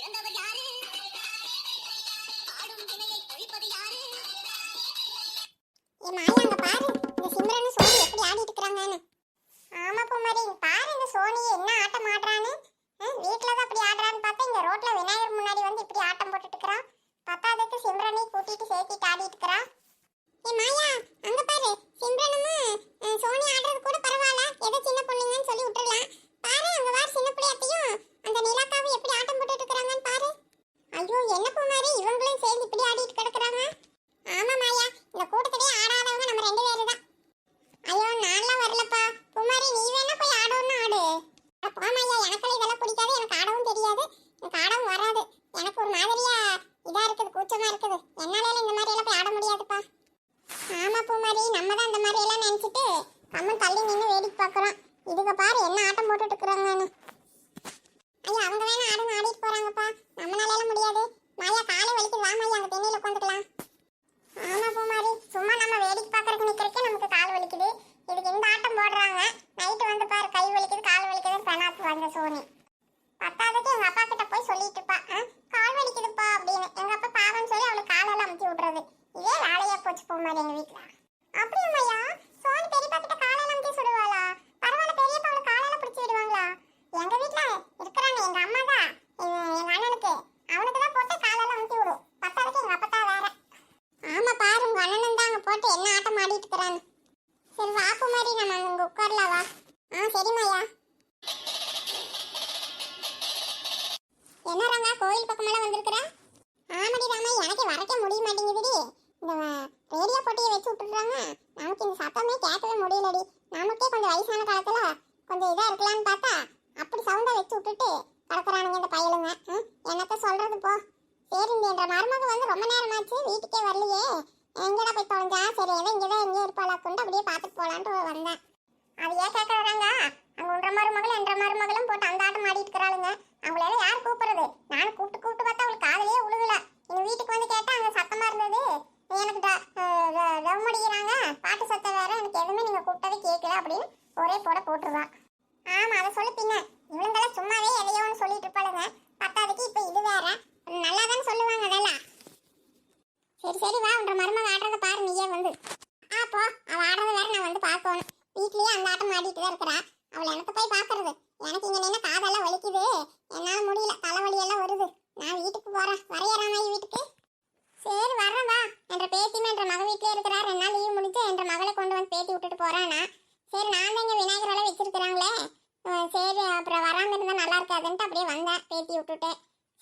பிறந்தவர் அண்ணனும் என்ன ஆட்டம் ஆடிட்டு இருக்கிறான்னு சரி வாப்பு மாதிரி நம்ம அங்க உட்காரலாம் வா. ஆ சரி மாயா. என்ன ரங்கா கோயில் பக்கமெல்லாம் வந்திருக்கிற? ஆமாடி ராமா எனக்கு வரக்கே முடிய மாட்டேங்குதுடி. இந்த ரேடியோ போட்டியை வச்சு விட்டுடுறாங்க. நமக்கு இந்த சத்தமே கேட்கவே முடியலடி. நமக்கே கொஞ்சம் வயசான காலத்துல கொஞ்சம் இதா இருக்கலாம்னு பார்த்தா அப்படி சவுண்டை வச்சு விட்டுட்டு கடக்குறானுங்க இந்த பயலுங்க. என்னத்த சொல்றது போ. சரி இந்த மருமக வந்து ரொம்ப நேரமாச்சு வீட்டுக்கே வரலையே. எங்கடா போய் தொலைஞ்சா? சரி ஏதோ இங்கதான் எங்கேயும் இருப்பாளா? கொண்டு அப்படியே பார்த்துட்டு போகலான்ட்டு வந்தேன். அது ஏன் கேட்கறாங்க அங்கே ஒன்றரை மருமகளும் என்ற மருமகளும் போட்டு அந்த ஆட்டம் ஆடிட்டு இருக்கிறாளுங்க. அவங்களால யார் கூப்பிடுறது? நானும் கூப்பிட்டு கூப்பிட்டு பார்த்தா அவளுக்கு காதலே உழுகல. எங்கள் வீட்டுக்கு வந்து கேட்டால் அங்கே சத்தமாக இருந்தது. எனக்கு ட- முடிக்கிறாங்க அடிக்கிறாங்க. பாட்டு சத்தம் வேற. எனக்கு எதுவுமே நீங்கள் கூப்பிட்டதே கேட்கல அப்படின்னு ஒரே போட போட்டுருவான் ஆமாம் அதை சொல்லி பின்ன இவங்கெல்லாம் சும்மாவே எதையோன்னு சொல்லிட்டு இருப்பாளுங்க. பத்தாவதுக்கு இப்போ இது வேற. நல்லா தானே சொல்லுவாங்க அதெல்லாம். சரி சரி வா உன்ற மருமக ஆடுறத பாரு நீயே வந்து. ஆ போ. அவ ஆடுறது வேற நான் வந்து பார்க்கணும் வீட்லயே அந்த ஆட்டம் ஆடிட்டு தான் இருக்கிறா அவளை எனக்கு போய் பார்க்கறது எனக்கு இங்க நின்று காதெல்லாம் வலிக்குது என்னால முடியல தலைவலி எல்லாம் வருது நான் வீட்டுக்கு போறேன் வரையறாமா வீட்டுக்கு சரி வர்றேன் வா என்ற பேத்தியும் என்ற மக வீட்டிலே இருக்கிறா ரெண்டு நாள் லீவ் முடிஞ்சு என்ற மகளை கொண்டு வந்து பேத்தி விட்டுட்டு போறானா சரி நான் தான் இங்க விநாயகர் எல்லாம் வச்சிருக்கிறாங்களே அஹ் சரி அப்புறம் வராம இருந்தா நல்லா இருக்காதுன்ட்டு அப்படியே வந்தேன் பேத்தி விட்டுட்டு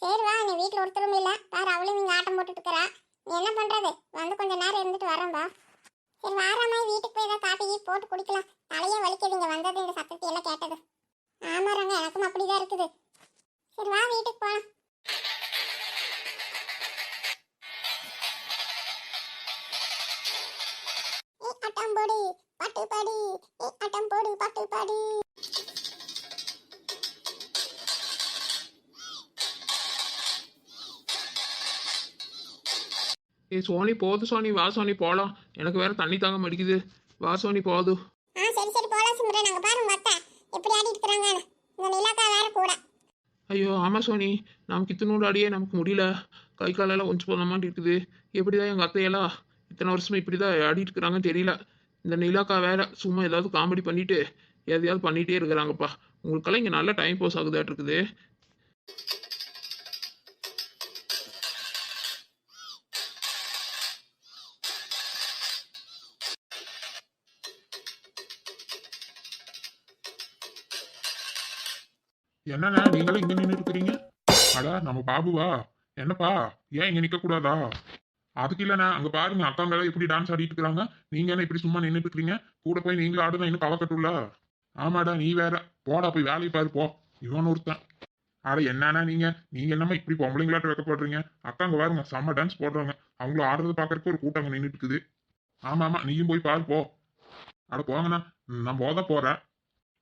சரி வா நீ வீட்டில் ஒருத்தரும் இல்லை பாரு அவளும் இங்கே ஆட்டம் போட்டுட்டு இருக்கிறா நீ என்ன பண்றது வந்து கொஞ்ச நேரம் இருந்துட்டு வரேன் வா சரி வாராமா வீட்டுக்கு போய் ஏதாவது காப்பி இருக்கலாம் தலையே வலிக்குது இங்க வந்தது இந்த சத்தத்தை எல்லாம் கேட்டது? ஆமா ரங்க எனக்கும் அப்படிதான் இருக்குது. சரி வா வீட்டுக்கு போலாம். ஏய், போடு பாட்டு பாடு. ஏய், போடு பாட்டு பாடு. ஏய் சோனி போது சோனி வா சோனி போகலாம் எனக்கு வேற தண்ணி தாங்க மடிக்குது. வா சோனி போது. ஆ சரி சரி போலாம் சிம்ரன் அங்க பாரு உங்க அத்தை. எப்படி ஆடி இருக்கிறாங்க இந்த நிலாக்கா வேற கூட. ஐயோ ஆமாம் சோனி. நமக்கு இத்தனோடு அடியே நமக்கு முடியல. கை காலெல்லாம் கொஞ்சம் போன மாதிரி இருக்குது. எப்படி தான் எங்கள் அத்தையெல்லாம் இத்தனை வருஷமா இப்படி தான் ஆடிட்டு இருக்கிறாங்கன்னு தெரியல. இந்த நிலாக்கா வேற சும்மா ஏதாவது காமெடி பண்ணிட்டு எதையாவது பண்ணிகிட்டே இருக்கிறாங்கப்பா. உங்களுக்கெல்லாம் இங்கே நல்ல டைம் பாஸ் ஆகுதாட்டு இருக்குது. என்னண்ணா நீங்களும் இங்க நின்று இருக்கிறீங்க அடா நம்ம பாபுவா? என்னப்பா ஏன் இங்க நிக்க கூடாதா? அதுக்கு இல்லண்ணா அங்க பாருங்க அக்காங்க எப்படி டான்ஸ் ஆடிட்டு இருக்காங்க. நீங்க என்ன இப்படி சும்மா நின்றுட்டு இருக்கீங்க? கூட போய் நீங்களும் ஆடுனா இன்னும் கவக்கட்டும்ல ஆமாடா நீ வேற. போடா போய் வேலையை பாரு போ. இவன் ஒருத்தன். அட என்னண்ணா நீங்க? நீங்க என்னமா இப்படி பொம்பளைங்களாட்ட வைக்கப்படுறீங்க? அக்காங்க பாருங்க செம்ம டான்ஸ் போடுறாங்க. அவங்கள ஆடுறத பாக்குறதுக்கு ஒரு கூட்டம் அங்க நின்றுட்டு இருக்குது. ஆமா ஆமா நீயும் போய் பாரு போ. அட போங்கண்ணா. நான் போத போறேன்.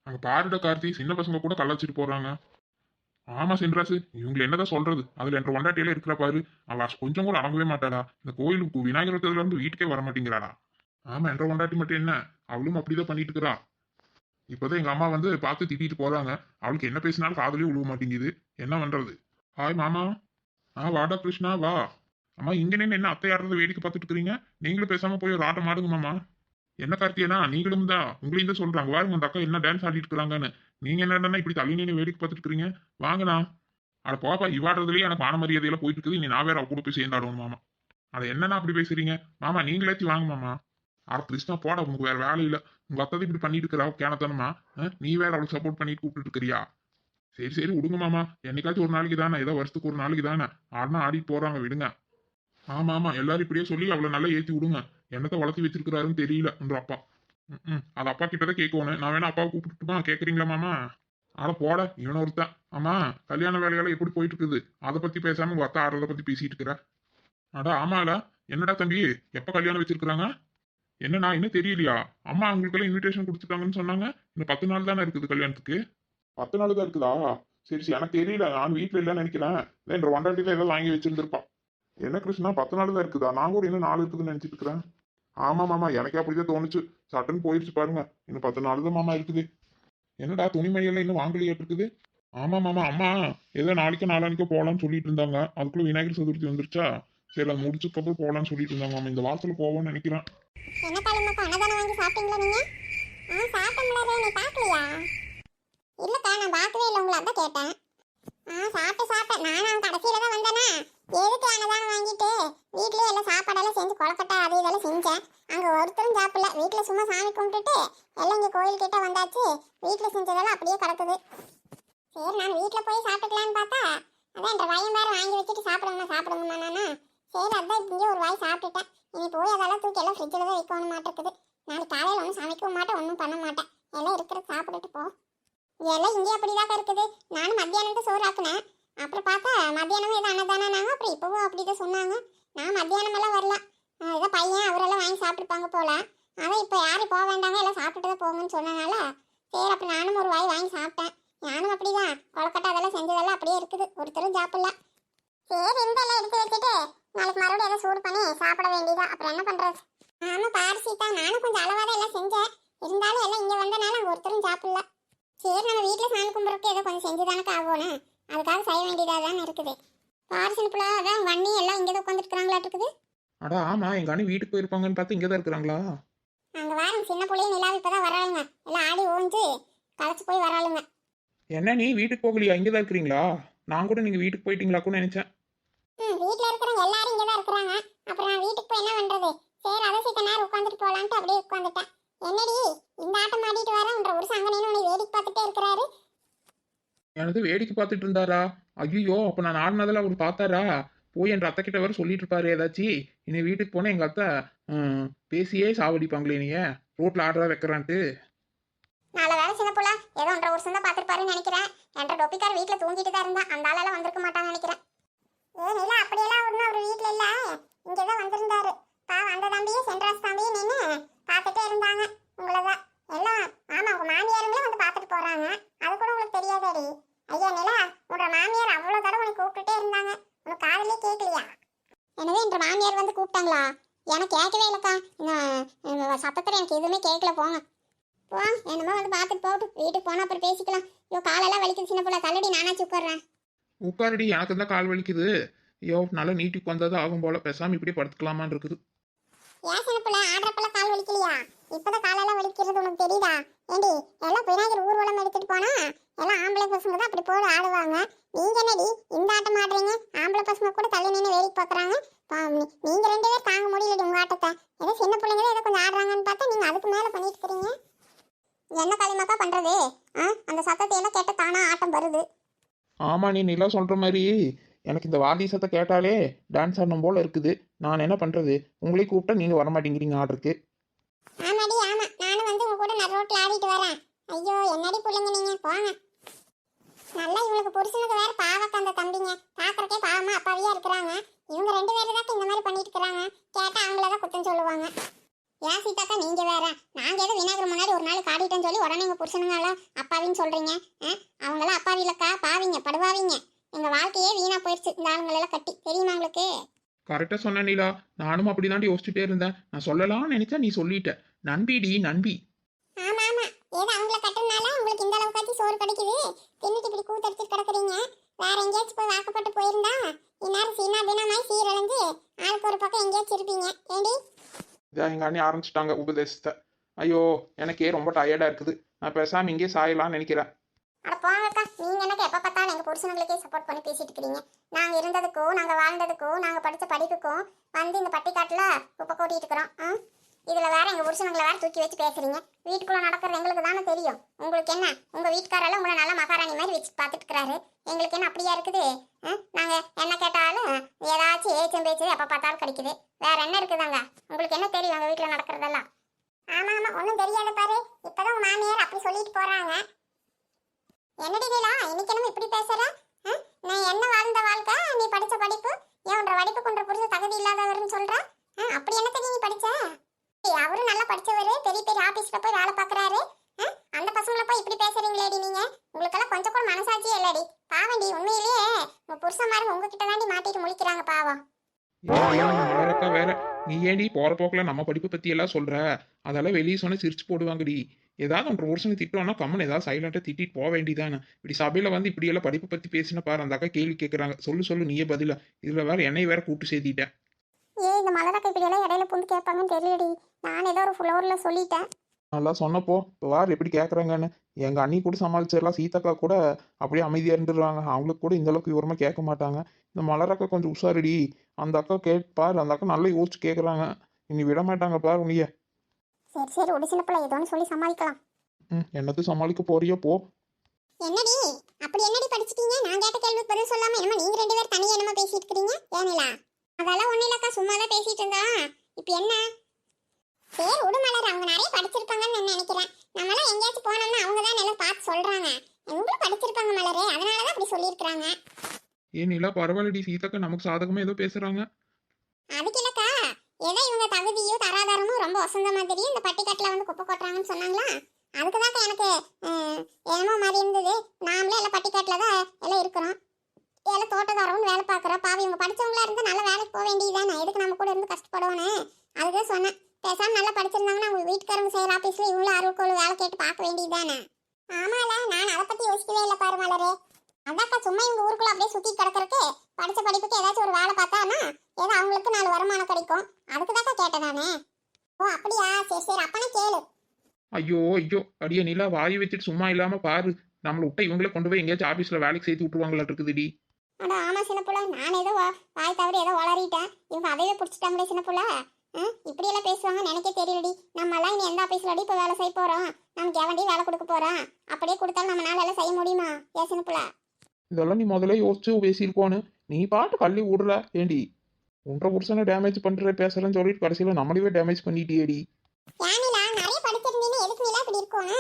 அங்க பாருட கார்த்தி சின்ன பசங்க கூட கலாச்சிட்டு போறாங்க. ஆமா சென்றாசு இவங்களை என்னதான் சொல்றது? அதுல என்ற ஒண்டாட்டியில இருக்கிற பாரு அவ கொஞ்சம் கூட அடங்கவே மாட்டாடா. இந்த கோயிலுக்கு விநாயகரத்துல இருந்து வீட்டுக்கே வர மாட்டேங்கிறாடா. ஆமா என்ற ஒண்டாட்டி மட்டும் என்ன? அவளும் அப்படிதான் பண்ணிட்டு இருக்கிறா. இப்பதான் எங்க அம்மா வந்து பார்த்து திட்டிட்டு போறாங்க. அவளுக்கு என்ன பேசினாலும் காதலே விழுவ மாட்டேங்குது. என்ன பண்றது? ஹாய் மாமா. ஆ வாடா கிருஷ்ணா வா. அம்மா இங்க நின்று என்ன அத்தை ஆடுறத வேடிக்கை பார்த்துட்டு இருக்கிறீங்க நீங்களும் பேசாம போய் ஒரு ஆட்டம் ஆடுங்க மாமா. என்ன கார்த்தியனா நீங்களும் தான் உங்களையும் தான் சொல்றாங்க. வாருங்க அந்த அக்கா என்ன டான்ஸ் ஆடிட்டு இருக்காங்கன்னு நீங்க என்னடா இப்படி தள்ளி நின்று வேடிக்கை பார்த்துட்டு இருக்கிறீங்க வாங்கண்ணா. அட போப்பா இவாடுறதுலயே எனக்கு மான மரியாதையில போயிட்டு இருக்குது. நீ நான் வேற அவ கூட போய் சேர்ந்தாடுவோம் மாமா. அதை என்னண்ணா அப்படி பேசுறீங்க? மாமா நீங்களாச்சு வாங்க மாமா. அட கிருஷ்ணா போட. உனக்கு வேற வேலை இல்லை. உங்க அத்தை இப்படி பண்ணிட்டு இருக்கிறா. கேனத்தனமா நீ வேற அவளுக்கு சப்போர்ட் பண்ணிட்டு கூப்பிட்டு இருக்கிறியா? சரி சரி விடுங்க மாமா. என்னைக்காச்சும் ஒரு நாளைக்கு தானே. ஏதோ வருஷத்துக்கு ஒரு நாளைக்கு தானே. ஆடினா ஆடிட்டு போறாங்க விடுங்க. ஆமா ஆமா. எல்லாரும் இப்படியே சொல்லி அவளை நல்லா ஏத்தி விடுங்க. என்னத்தை வளர்த்து வச்சிருக்கிறாருன்னு தெரியல என்ற அப்பா. ம் அது அப்பா கிட்டதான் கேட்கணும் நான் வேணா அப்பாவை கூப்பிட்டுமா கேட்குறீங்களா மாமா? ஆட போட இவனை ஒருத்தன். ஆமா கல்யாண வேலையெல்லாம் எப்படி போயிட்டு இருக்குது அதை பத்தி பேசாம உங்க அத்தா ஆடுறத பத்தி பேசிட்டு இருக்கிற. அடா ஆமால. என்னடா தம்பி எப்ப கல்யாணம் வச்சிருக்கிறாங்க? நான் இன்னும் தெரியலையா? அம்மா அவங்களுக்கெல்லாம் இன்விடேஷன் கொடுத்துட்டாங்கன்னு சொன்னாங்க. இன்னும் பத்து நாள் தானே இருக்குது கல்யாணத்துக்கு? பத்து நாள் தான் இருக்குதா? சரி சரி. எனக்கு தெரியல. நான் வீட்டில் இல்லைன்னு நினைக்கிறேன். ரெண்டு ஒன்றாட்டில ஏதோ வாங்கி வச்சிருந்திருப்பான் என்ன கிருஷ்ணா பத்து நாள் தான் இருக்குதா? நான் கூட இன்னும் நாலு இருக்குதுன்னு நினச்சிட்டு இருக்கிறேன். ஆமா மாமா எனக்கே அப்படிதான் தோணுச்சு. சட்டுன்னு போயிடுச்சு பாருங்க. இன்னும் பத்து நாள் தான் மாமா இருக்குது. என்னடா துணிமணியெல்லாம் இன்னும் வாங்கலையாட்டு இருக்குது ஆமா மாமா அம்மா ஏதோ நாளைக்கோ நாளானிக்கோ போகலான்னு சொல்லிட்டு இருந்தாங்க. அதுக்குள்ள விநாயகர் சதுர்த்தி வந்துருச்சா? சரி அது முடிச்சதுக்கப்புறம் போகலான்னு சொல்லிட்டு இருந்தாங்க மாமா. இந்த வாரத்துல போவோம்னு நினைக்கிறேன். என்ன காளியம்மாக்கா அன்னதானம் வாங்கி சாப்பிட்டீங்களா நீங்க? ஆ சாப்பிட்டோம்ல நீ பார்க்கலையா? இல்லக்கா நான் பார்க்கவே இல்லை உங்களை அதான் கேட்டேன். ஆ சாப்பிட்டு சாப்பிட்டேன் நானும் கடைசியில தான் வந்தேனா. எதுக்கு அன்னதானம் வாங்கிட்டு வீட்லயே எல்லாம் சாப்பாடெல்லாம் செஞ்சு கொலக்கட்டை அது இதெல்லாம் செஞ்சேன். அங்க ஒருத்தரும் சாப்பிடல. வீட்டில் சும்மா சாமி கும்பிட்டுட்டு எல்லாம் இங்க கோயில் கிட்ட வந்தாச்சு. வீட்டில் செஞ்சதெல்லாம் அப்படியே கிடக்குது. சரி நான் வீட்டில் போய் சாப்பிட்டுக்கலான்னு பார்த்தா அதான் என்ற வயம் வேற வாங்கி வச்சுட்டு சாப்பிடுங்கம்மா சாப்பிடுங்கம்மா நானா? சரி அதான் இங்கே ஒரு வாய் சாப்பிட்டுட்டேன். இனி போய் அதெல்லாம் தூக்கி எல்லாம் ஃப்ரிட்ஜில் தான் வைக்கணும் மாட்டிருக்குது நாளைக்கு காலையில் ஒன்றும் சமைக்கவும் மாட்டேன் ஒன்றும் பண்ண மாட்டேன். எல்லாம் இருக்கிறத சாப்பிட்டுட்டு போ. எல்லாம் இங்கே அப்படிதாக்கா இருக்குது நானும் மத்தியானம் சோறு ஆக்குனேன் அப்புறம் பார்த்தா மத்தியானமும் ஏதோ அன்னதானாங்க அப்புறம் இப்போவும் அப்படி தான் சொன்னாங்க நான் மத்தியானம் எல்லாம் வரல ஆஹ் ஏதோ பையன் அவரெல்லாம் வாங்கி சாப்பிட்டுப்பாங்க போல அதான் இப்போ யாரும் போக வேண்டாங்க எல்லாம் சாப்பிட்டுட்டு தான் போங்கன்னு சொன்னனால சரி அப்போ நானும் ஒரு வாய் வாங்கி சாப்பிட்டேன் நானும் அப்படிதான் கொலக்கட்டை அதெல்லாம் செஞ்சதெல்லாம் அப்படியே இருக்குது ஒருத்தரும் சாப்பிடல சரி இந்த எல்லாம் எடுத்து வச்சுட்டு நாளைக்கு மறுபடியும் எதை சூடு பண்ணி சாப்பிட வேண்டியதா அப்புறம் என்ன பண்றது ஆமா பாரு சீதா நானும் கொஞ்சம் அளவா தான் எல்லாம் செஞ்சேன். இருந்தாலும் எல்லாம் இங்க வந்தனால அங்க ஒருத்தரும் சாப்பிடல. சரி நம்ம வீட்டுல சாமி கும்பிட்றதுக்கு ஏதோ கொஞ்சம் செஞ்சு தானே ஆகணும். அதுக்காக செய்ய வேண்டியதா தான் இருக்குது. பார்சல் புலா அதான் வண்ணி எல்லாம் இங்கே தான் உட்காந்துருக்குறாங்களா இருக்குது அடா ஆமா எங்க அண்ணி வீட்டுக்கு போயிருப்பாங்கன்னு பார்த்து இங்கே தான் இருக்கிறாங்களா? அங்க வாரம் சின்ன பிள்ளையும் நிலாவும் இப்பதான் வராளுங்க. எல்லாம் ஆடி ஓஞ்சு களைச்சு போய் வராளுங்க. என்ன நீ வீட்டுக்கு போகலையா? இங்கே தான் இருக்கிறீங்களா? நான் கூட நீங்க வீட்டுக்கு போயிட்டீங்களாக்குன்னு நினைச்சேன். ம் வீட்ல இருக்கிறவங்க எல்லாரும் இங்க தான் இருக்கிறாங்க. அப்புறம் நான் வீட்டுக்கு போய் என்ன பண்றது? சரி அதை சீக்கிர நேரம் உட்காந்துட்டு போலான்ட்டு அப்படியே உட்காந்துட்டேன் என்னடி இந்த ஆட்டம் ஆடிட்டு வரன்ற ஒரு சங்கனையும் உன்னை வேடிக்கை பார்த்துட்டே இருக்கிறாரு. எனது வேடிக்கை பார்த்துட்டு இருந்தாரா? ஐயோ அப்போ நான் ஆடினதெல்லாம் அவர் பார்த்தாரா? போய் என் அத்தை கிட்ட வேற சொல்லிட்டு இருப்பாரு ஏதாச்சி. இனி வீட்டுக்கு போனால் எங்கள் அத்தை பேசியே சாவடிப்பாங்களே நீ ரோட்டில் ஆடுறா வைக்கிறான்ட்டு. நல்ல வேலை சின்ன புள்ள. ஏதோ ஒன்றரை வருஷம் தான் பார்த்துருப்பாருன்னு நினைக்கிறேன். என்ற டொப்பிக்கார் வீட்டில் தூங்கிட்டு தான் இருந்தா. அந்த ஆளால வந்திருக்க மாட்டான்னு நினைக்கிறேன். ஏ நிலா அப்படியெல்லாம் ஒன்றும் அவர் வீட்டில் இல்லை. இங்கே தான் வந்திருந்தாரு. பாவம் அந்த தம்பியும் சென்ட்ராஸ் தம்பியும் நின்று பார்த்துட்டே இருந்தாங்க. உங்களை தான் எல்லாம் ஆமா உங்க மாமியாருங்களும் வந்து பார்த்துட்டு போறாங்க. அது கூட உங்களுக்கு தெரியாதேடி. ஐயா நிலா உன்னோட மாமியார் அவ்வளோ தடவை உனக்கு கூப்பிட்டுட்டே இருந்தாங்க. உனக்கு காதலே கேட்கலையா எனவே என்ற மாமியார் வந்து கூப்பிட்டாங்களா? எனக்கு கேட்கவே இல்லைக்கா. இந்த சத்தத்தில் எனக்கு எதுவுமே கேட்கல போங்க. போ என்னமோ வந்து பார்த்துட்டு போட்டு வீட்டுக்கு போனால் அப்புறம் பேசிக்கலாம். ஐயோ காலெல்லாம் வலிக்குது சின்ன பிள்ளை. தள்ளடி நானாச்சு உட்கார்றேன். உட்காரடி எனக்கு தான் கால் வலிக்குது. ஐயோ நல்லா நீட்டிக்கு வந்தது ஆகும் போல. பேசாமல் இப்படியே படுத்துக்கலாமான்னு இருக்குது. ஏன் சின்ன பிள்ளை? ஆடுறப்பெல்லாம் கால் வலிக்கலையா? இப்பதான் காலெல்லாம் வலிக்கிறது உனக்கு தெரியுதா? ஏண்டி எல்லாம் விநாயகர் ஊர்வலம் எடுத்துட்டு போனா எல்லாம் ஆம்பளை பசங்க தான் அப்படி போய் ஆடுவாங்க. நீங்க என்னடி இந்த ஆட்டம் ஆடுறீங்க? ஆம்பளை பசங்க கூட தள்ளி நின்று வேடிக்கை பாக்குறாங்க நீங்க ரெண்டு பேர் தாங்க முடியலடி உங்க ஆட்டத்தை. ஏதோ சின்ன பிள்ளைங்க ஏதோ கொஞ்சம் ஆடுறாங்கன்னு பார்த்தா நீங்க அதுக்கு மேல பண்ணிட்டு இருக்கீங்க. என்ன களிமாக்கா பண்றது? அந்த சத்தத்தை எல்லாம் கேட்ட தானா ஆட்டம் வருது. ஆமா நீ நிலா சொல்ற மாதிரி எனக்கு இந்த வாதி சத்தம் கேட்டாலே டான்ஸ் ஆடணும் போல இருக்குது. நான் என்ன பண்ணுறது உங்களே கூப்பிட்டா நீங்கள் வரமாட்டேங்கிறீங்க ஆர்டருக்கு. ஆமாடி ஆமா. நானும் வந்து உங்க கூட நான் ரோட்ல ஆடிட்டு வரேன். ஐயோ என்னடி பிள்ளைங்க நீங்க? போங்க. நல்லா இவளுக்கு புருஷனுக்கு வேற பாவக்க அந்த தம்பிங்க. பாக்குறக்கே பாவமா அப்பாவியா இருக்கிறாங்க. இவங்க ரெண்டு பேரும் தான் இந்த மாதிரி பண்ணிட்டு இருக்கிறாங்க. கேட்டா அவங்கள தான் குத்தம் சொல்லுவாங்க. ஏன் சீதாக்கா நீங்க வேற. நாங்க ஏதோ விநாயகர் முன்னாடி ஒரு நாள் காடிட்டேன்னு சொல்லி உடனே எங்க புருஷனுங்களாம் அப்பாவின்னு சொல்றீங்க. ஆ? அவங்களாம் அப்பாவி இல்லக்கா பாவிங்க படுவாவிங்க. எங்க வாழ்க்கையே வீணா போயிடுச்சு. இந்த ஆளுங்களெல்லாம் கட்டி. தெரியுமா உங்களுக்கு? கரெக்டாக சொன்ன நிலா. நானும் அப்படி தாண்டி யோசிச்சுட்டே இருந்தேன். நான் சொல்லலாம்னு நினச்சா நீ சொல்லிட்ட. நண்பிடி நண்பி ஆமா ஆமா. ஏதோ அவங்கள கட்டுறதுனால உங்களுக்கு இந்த அளவுக்காச்சும் சோறு கிடைக்குது. தின்னுட்டு இப்படி கூத்தடிச்சு கிடக்குறீங்க. வேற எங்கேயாச்சும் போய் வாக்கப்பட்டு போயிருந்தா இந்நேரம் சீனா தினமாய் சீரழிஞ்சு ஆளுக்கு ஒரு பக்கம் எங்கேயாச்சும் இருப்பீங்க. ஏண்டி? இதான் எங்கள் அண்ணி ஆரம்பிச்சிட்டாங்க உபதேசத்தை. ஐயோ எனக்கே ரொம்ப டயர்டாக இருக்குது. நான் பேசாமல் இங்கே சாயலாம்னு நினைக்கிறேன். அட போங்கக்கா நீங்கள் எனக்கு எப்போ பார்த்தாலும் எங்கள் புருஷனுங்களுக்கே சப்போர்ட் பண்ணி பேசிட்டு இருக்கிறீங்க. நாங்கள் இருந்ததுக்கும் நாங்கள் வாழ்ந்ததுக்கும் நாங்கள் படித்த படிப்புக்கும் வந்து இந்த பட்டிக்காட்டில் குப்பை கூட்டிகிட்டு இருக்கிறோம். ஆ? இதில் வேற எங்கள் புருஷனுங்களை வேற தூக்கி வச்சு பேசுகிறீங்க வீட்டுக்குள்ளே நடக்கிறது எங்களுக்கு தானே தெரியும். உங்களுக்கு என்ன? உங்கள் வீட்டுக்காரெல்லாம் உங்களை நல்லா மகாராணி மாதிரி வச்சு பார்த்துட்டு இருக்கிறாரு. எங்களுக்கு என்ன அப்படியா இருக்குது? நாங்கள் என்ன கேட்டாலும் ஏதாச்சும் ஏச்சும் பேச்சு எப்போ பார்த்தாலும் கிடைக்குது. வேற என்ன இருக்குதாங்க? உங்களுக்கு என்ன தெரியும் எங்கள் வீட்டில் நடக்கிறதெல்லாம்? ஆமாம் ஆமாம் ஒன்றும் தெரியாது பாரு. இப்போதான் உங்கள் மாமியார் அப்படி சொல்லிட்டு போகிறாங்க என்னடி நீலா இன்னைக்கு என்னமோ இப்படி பேசுற? நான் என்ன வாழ்ந்த வாழ்க்கை? நீ படிச்ச படிப்பு? ஏன் வடிப்பு படிப்பு கொண்ட புரிஞ்ச தகுதி இல்லாதவர்னு சொல்ற? அப்படி என்னத்தடி நீ படிச்ச? அவரும் நல்லா படிச்சவரு பெரிய பெரிய ஆபீஸ்ல போய் வேலை பார்க்கறாரு அந்த பசங்கள போய் இப்படி பேசுறீங்களேடி நீங்க? உங்களுக்கெல்லாம் கொஞ்சம் கூட மனசாட்சியே இல்லடி. பாவண்டி உண்மையிலேயே உங்க புருஷன்மாரும் உங்ககிட்ட தாண்டி மாட்டிட்டு முழிக்கிறாங்க பாவம். வேற. நீ ஏடி போற போக்குல நம்ம படிப்பு பத்தி எல்லாம் சொல்ற? அதெல்லாம் வெளியே சொன்ன சிரிச்சு போடுவாங்கடி. ஏதாவது ஒன்று வருஷம் திட்டோம்னா கம்மன் ஏதாவது சைலண்டாக திட்டிட்டு போக வேண்டியதானே இப்படி சபையில் வந்து இப்படி எல்லாம் படிப்பை பற்றி பேசின பாரு அந்த அக்கா கேள்வி கேட்குறாங்க சொல்லு சொல்லு நீயே பதிலா. இதில் வேற என்னை வேற கூட்டு சேர்த்திட்டேன் ஏ இந்த மலரக்கை இப்படி எல்லாம் இடையில புந்து கேட்பாங்கன்னு தெரியலடி. நான் ஏதோ ஒரு ஃப்ளோர்ல சொல்லிட்டேன். நல்லா சொன்னப்போ இப்போ வார் எப்படி கேட்குறாங்கன்னு எங்கள் அண்ணி கூட சமாளிச்சிடலாம். சீதாக்கா கூட அப்படியே அமைதியாக இருந்துடுறாங்க. அவங்களுக்கு கூட இந்த அளவுக்கு விவரமாக கேட்க மாட்டாங்க. இந்த மலரக்கா கொஞ்சம் உஷாருடி. அந்த அக்கா கேட்பார் அந்த அக்கா நல்லா யோசிச்சு கேட்குறாங்க இனி விட மாட்டாங்க பார் உனிய சரி சரி ஒரு சின்ன பிள்ளை. ஏதோன்னு சொல்லி சமாளிக்கலாம். ம் என்னது சமாளிக்க போறியோ போ. என்னடி? அப்படி என்னடி படிச்சிட்டீங்க? நான் கேட்ட கேள்விக்கு பதில் சொல்லாம என்னமோ நீங்க ரெண்டு பேரும் தனியா என்னமோ பேசிட்டு இருக்கீங்க ஏனிலா அதெல்லாம் ஒண்ணு இல்லக்கா சும்மா தான் பேசிட்டு இருந்தா இப்போ என்ன? சரி உடுமலர் அவங்க நிறைய படிச்சிருப்பாங்கன்னு நான் நினைக்கிறேன். நம்மளாம் எங்கேயாச்சும் போனோம்னா அவங்க தான் எல்லாம் பார்த்து சொல்றாங்க. இவங்களும் படிச்சிருப்பாங்க மலரே. அதனால தான் அப்படி சொல்லியிருக்கிறாங்க. ஏன் நிலா பரவாயில்லடி. சீதாக்கா நமக்கு சாதகமாக ஏதோ பேசுகிறாங்க அதுக்கு இல்லக்கா. ஏன்னா இவங்க தகுதியோ தராதாரமும் ரொம்ப வசந்த மாதிரி இந்த பட்டிக்காட்டில் வந்து குப்பை கொட்டுறாங்கன்னு சொன்னாங்களா? அதுக்கு தான் எனக்கு அஹ், என்னமோ மாதிரி இருந்தது. நாமளே எல்லாம் பட்டிக்காட்டில் தான் எல்லாம் இருக்கிறோம். எல்லாம் தோட்டக்காரவும் வேலை பார்க்குறோம். பாவி இவங்க படித்தவங்களா இருந்தால் நல்லா வேலைக்கு போக வேண்டியதுதானே. எதுக்கு நம்ம கூட இருந்து கஷ்டப்படுவோன்னு அதுதான் சொன்னேன். பேசாமல் நல்லா படிச்சிருந்தாங்கன்னா அவங்க வீட்டுக்காரங்க செய்கிற ஆஃபீஸில் இவங்களும் அறுவக்கோள் வேலை கேட்டு பார்க்க வேண்டியதுதானே? ஆமால நான் அதை பற்றி யோசிக்கவே இல்லை பாரு மலரே. அதாக்கா சும்மா இவங்க ஊருக்குள்ள அப்படியே சுற்றி கிடக்கறக்கு படிச்ச படிப்புக்கு ஏதாச்சும் ஒரு வேலை பார்த்தானா? ஏதோ அவங்களுக்கு நாலு வருமானம் கிடைக்கும். அதுக்கு தாக்கா கேட்டேன் நானு. ஓ அப்படியா? சரி சரி அப்பனா கேளு. ஐயோ ஐயோ அடியே நிலா வாய் வச்சுட்டு சும்மா இல்லாமல் பாரு. நம்மளை விட்டா இவங்களே கொண்டு போய் எங்கேயாச்சும் ஆஃபீஸில் வேலைக்கு சேர்த்து விட்டுருவாங்களா இருக்குதுடி. அட ஆமா சின்ன புள்ள. நான் ஏதோ வாய் தவறி ஏதோ வளரிட்டேன். இவங்க அதையே பிடிச்சிட்டாங்களே சின்ன புள்ள. இப்படி எல்லாம் பேசுவாங்க எனக்கே தெரியலடி. நம்ம எல்லாம் இனி எந்த ஆபீஸ்ல அடி இப்போ வேலை செய்ய போறோம்? நமக்கு எவன்டி வேலை கொடுக்க போறோம் அப்படியே கொடுத்தாலும் நம்மளால எல்லாம் செய்ய முடியுமா? ஏ சின்ன புள்ள? இதெல்லாம் நீ முதல்ல யோசிச்சு பேசியிருக்கோன்னு. நீ பாட்டு கள்ளி விடுற ஏண்டி? ஒன்றரை புருஷனை டேமேஜ் பண்ணுற பேசுறேன்னு சொல்லிட்டு கடைசியில் நம்மளையே டேமேஜ் பண்ணிட்டியேடி. யானிலா நிறைய படிச்சிருந்தீன்னு எதுக்கு நீலா இப்படி இருக்கோன்னு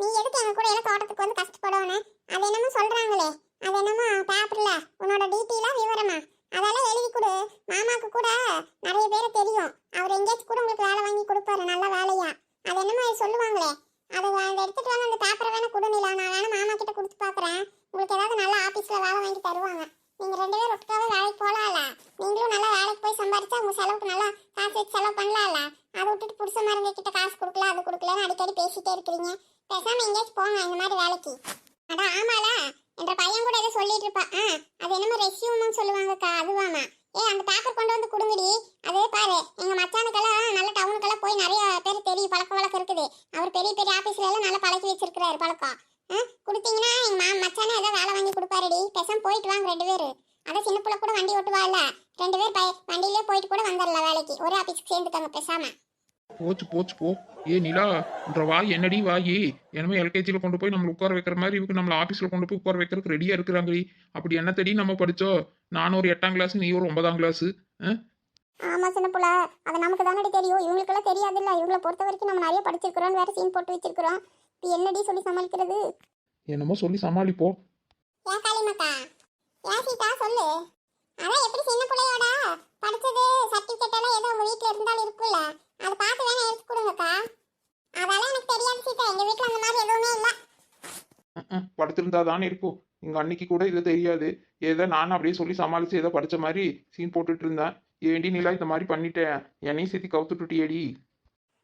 நீ எதுக்கு எங்க கூட எல்லாம் தோட்டத்துக்கு வந்து கஷ்டப்படணும் அது என்னமோ சொல்றாங்களே. அது என்னமோ பேப்பர்ல உன்னோட டீட்டெயிலா விவரமா? அதெல்லாம் எழுதி கொடு. மாமாக்கு கூட நிறைய பேர் தெரியும். அவர் எங்கேயாச்சும் கூட உங்களுக்கு வேலை வாங்கி கொடுப்பாரு நல்ல வேலையா? அது என்னமோ சொல்லுவாங்களே. அதை அதை எடுத்துட்டு வந்து அந்த பேப்பரை வேணா கொடு நான் வேணா மாமா கிட்ட கொடுத்து பார்க்குறேன் உங்களுக்கு ஏதாவது நல்ல ஆஃபீஸில் வேலை வாங்கி தருவாங்க. நீங்கள் ரெண்டு பேரும் ஒட்டுக்காவே வேலைக்கு போகலாம்ல நீங்களும் நல்லா வேலைக்கு போய் சம்பாரிச்சா உங்கள் செலவுக்கு நல்லா காசு வச்சு செலவு பண்ணலாம்ல? அதை விட்டுட்டு புருஷ மருந்து கிட்ட காசு கொடுக்கல அது கொடுக்கலன்னு அடிக்கடி பேசிட்டே இருக்கிறீங்க. பேசாமல் எங்கேயாச்சும் போங்க இந்த மாதிரி வேலைக்கு. அதான் ஆமால. என்ற பையன் கூட ஏதோ சொல்லிட்டு இருப்பா. ஆ அது என்னமோ ரெஸ்யூம்னு சொல்லுவாங்கக்கா. அதுவாமா ஏ அந்த பேப்பர் கொண்டு வந்து கொடுங்கடி. அதே பாரு எங்க மச்சானுக்கெல்லாம் நல்ல டவுனுக்கெல்லாம் போய் நிறைய பேர் தெரியும் பழக்க வழக்கம் இருக்குது. அவர் பெரிய பெரிய ஆபீஸ்ல எல்லாம் நல்லா பழக்கி வச்சிருக்கிறாரு பழக்கம். ஆ? கொடுத்தீங்கன்னா எங்க மா மச்சானே ஏதோ வேலை வாங்கி கொடுப்பாருடி. பெசம் போயிட்டு வாங்க ரெண்டு பேரு. அதான் சின்ன பிள்ளை கூட வண்டி ஓட்டுவாள்ல ரெண்டு பேர் பை வண்டியிலே போயிட்டு கூட வந்துடலாம் வேலைக்கு. ஒரே ஆபீஸ்க்கு சேர்ந்துக்காங்க பெசாமல் போச்சு போச்சு போ. ஏ நிலா என்ற வாய் என்னடி வாயி? என்னமோ எல்கேஜியில் கொண்டு போய் நம்மளை உட்கார வைக்கிற மாதிரி இவங்க நம்மளை ஆஃபீஸில் கொண்டு போய் உட்கார வைக்கிறதுக்கு ரெடியாக இருக்கிறாங்கடி. அப்படி என்ன தெடி நம்ம படிச்சோம் நான் ஒரு எட்டாம் கிளாஸ் நீ ஒரு ஒன்பதாம் கிளாஸ் ஆமா சின்ன புள்ள. அது நமக்கு தானடி தெரியும். இவங்களுக்கெல்லாம் தெரியாதுல்ல. இவங்கள பொறுத்த வரைக்கும் நம்ம நிறைய படிச்சிருக்கிறோம் வேற சீன் போட்டு வச்சிருக்கிறோம். இப்போ என்னடி சொல்லி சமாளிக்கிறது? என்னமோ சொல்லி சமாளிப்போம் ஏன் காளிமக்கா? ஏன் சீதா? சொல்லு. அதான் எப்படி சின்ன பிள்ளையோட? படிச்சது சர்டிபிகேட் எல்லாம் ஏதோ உங்க வீட்ல இருந்தாலும் இருக்குல்ல அதை பார்த்து வேணா எடுத்து கொடுங்கக்கா. அதெல்லாம் எனக்கு தெரியாது சீதா. எங்க வீட்ல அந்த மாதிரி எதுவுமே இல்ல. படுத்திருந்தா தானே இருக்கும். எங்கள் அன்னைக்கு கூட இது தெரியாது. ஏதோ நானும் அப்படியே சொல்லி சமாளித்து ஏதோ படித்த மாதிரி சீன் போட்டுட்டு இருந்தேன். ஏண்டி நிலா இந்த மாதிரி பண்ணிட்டேன்? என்னையும் சேர்த்து கவுத்துட்டுட்டியேடி?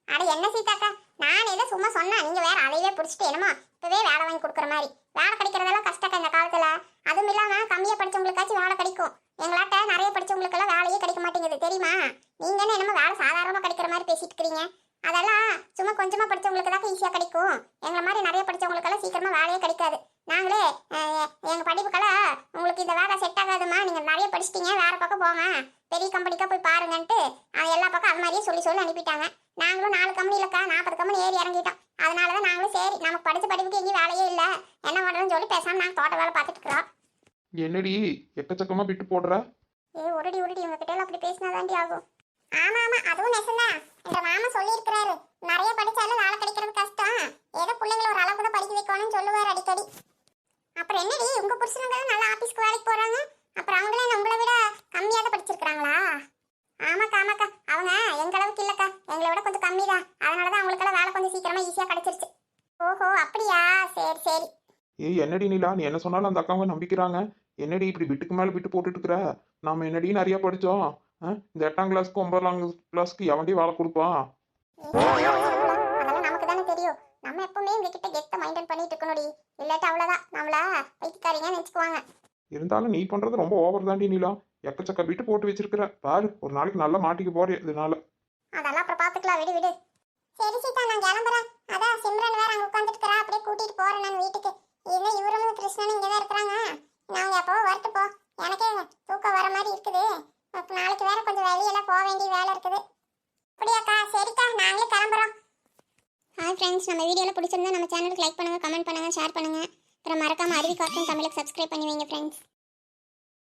அட என்ன சீதாக்கா? நான் ஏதோ சும்மா சொன்னேன். நீங்க வேற அதையே பிடிச்சிட்டு என்னமோ. இப்பவே வேலை வாங்கி கொடுக்குற மாதிரி. வேலை கிடைக்கிறதெல்லாம் கஷ்டம் இந்த காலத்துல. அதுவும் இல்லாம கம்மியா படிச்சவங்களுக்காச்சும் வேலை கிடைக்கும். எங்களாட்ட நிறைய படிச்சவங்களுக்கெல்லாம் வேலையே கிடைக்க மாட்டேங்குது தெரியுமா? நீங்க என்ன என்னமோ வேலை சாதாரணமா கிடைக்கிற மாதிரி பேசிட்டு இருக்கிறீங்க அதெல்லாம் சும்மா கொஞ்சமா படிச்சவங்களுக்கு தான் ஈஸியா கிடைக்கும். எங்களை மாதிரி நிறைய படிச்சவங்களுக்கெல்லாம் சீக்கிரமா வேலையே கிடைக்காது. நாங்களே எங்க படிப்புக்கெல்லாம் உங்களுக்கு இந்த வேலை செட் ஆகாதுமா நீங்க நிறைய படிச்சிட்டீங்க வேற பக்கம் போங்க. பெரிய கம்பெனிக்கா போய் பாருங்கன்ட்டு எல்லா பக்கம் அது மாதிரியே சொல்லி சொல்லி அனுப்பிட்டாங்க. நாங்களும் நாலு கம்பெனி இல்லக்கா நாற்பது கம்பெனி ஏறி இறங்கிட்டோம். அதனாலதான் நாங்களும் சரி நமக்கு படிச்ச படிப்புக்கு எங்கேயும் வேலையே இல்லை. என்ன பண்றதுன்னு சொல்லி பேசாம நாங்கள் தோட்ட வேலை பார்த்துட்டு இருக்கிறோம். என்னடி? எக்கச்சக்கமா பிட்டு போடுற. ஏ உருடி உருடி உங்ககிட்ட எல்லாம் அப்படி பேசினாதாண்டி ஆகும். ஆமா ஆமா அதுவும் நெசம்தான் எங்க மாமா சொல்லியிருக்கிறாரு. நிறைய படிச்சாலும் வேலை கிடைக்கிறது கஷ்டம். ஏதோ பிள்ளைங்களை ஒரு அளவுக்கு தான் படிக்க வைக்கணும்னு சொல்லுவார் அடிக்கடி. அப்புறம் என்னடி உங்க புருஷனுங்க நல்லா ஆபீஸ்க்கு வேலைக்கு போறாங்க. அப்புறம் அவங்களே நம்மளை விட கம்மியாக தான் படிச்சிருக்காங்களா ஆமாக்கா ஆமாக்கா. அவங்க எங்க அளவுக்கு இல்லக்கா. எங்களை விட கொஞ்சம் கம்மி தான் அதனால தான் அவங்களுக்கெல்லாம் வேலை கொஞ்சம் சீக்கிரமா ஈஸியா கிடைச்சிருச்சு. ஓஹோ அப்படியா? சரி சரி. ஏய் என்னடி நீலா? நீ என்ன சொன்னாலும் அந்த அக்காவை நம்பிக்கிறாங்க. என்னடி இப்படி பிட்டுக்கு மேல பிட்டு போட்டுட்டு இருக்கிற நாம என்னடி நிறைய படிச்சோம்? இந்த எட்டாம் கிளாஸ்க்கு ஒன்பதாம் கிளாஸ்க்கு எவன்டி வேலை கொடுப்பான் நம்ம எப்பவுமே உங்ககிட்ட கெத்த மைண்டன் பண்ணிட்டு இருக்கணும்டி. இல்லாட்டி அவ்வளவுதான். நம்மள பைத்தியக்காரிங்க நினைச்சுக்குவாங்க. இருந்தாலும் நீ பண்றது ரொம்ப ஓவர் தாண்டி நீலா. எக்கச்சக்க பிட்டு போட்டு வச்சிருக்கிற. பாரு ஒரு நாளைக்கு நல்லா மாட்டிக்க போறேன் இதனால. அதெல்லாம் அப்புறம் பாத்துக்கலாம். விடு விடு. சரி சீதா நான் கிளம்புறேன். அதான் சிம்ரன் வேற அங்க உட்காந்துட்டு அப்படியே கூட்டிட்டு போறேன் நான் வீட்டுக்கு. இல்லை இவரும் கிருஷ்ணனும் இங்கே தான் இருக்கிறாங்க. நாங்கள் எப்போ வரட்டு போ. எனக்கே தூக்கம் வர மாதிரி இருக்குது. அப்போ நாளைக்கு வேற கொஞ்சம் வெளியெல்லாம் போக வேண்டிய வேலை இருக்குது. அப்படியாக்கா சரிக்கா நாங்களே கிளம்புறோம். ஹாய் ஃப்ரெண்ட்ஸ் நம்ம வீடியோவில் பிடிச்சிருந்தா நம்ம சேனலுக்கு லைக் பண்ணுங்கள் கமெண்ட் பண்ணுங்கள் ஷேர் பண்ணுங்கள் அப்புறம் மறக்காமல் அருவி கார்ட்டூன் தமிழுக்கு சப்ஸ்கிரைப் பண்ணி வைங்க ஃப்ரெண்ட்ஸ்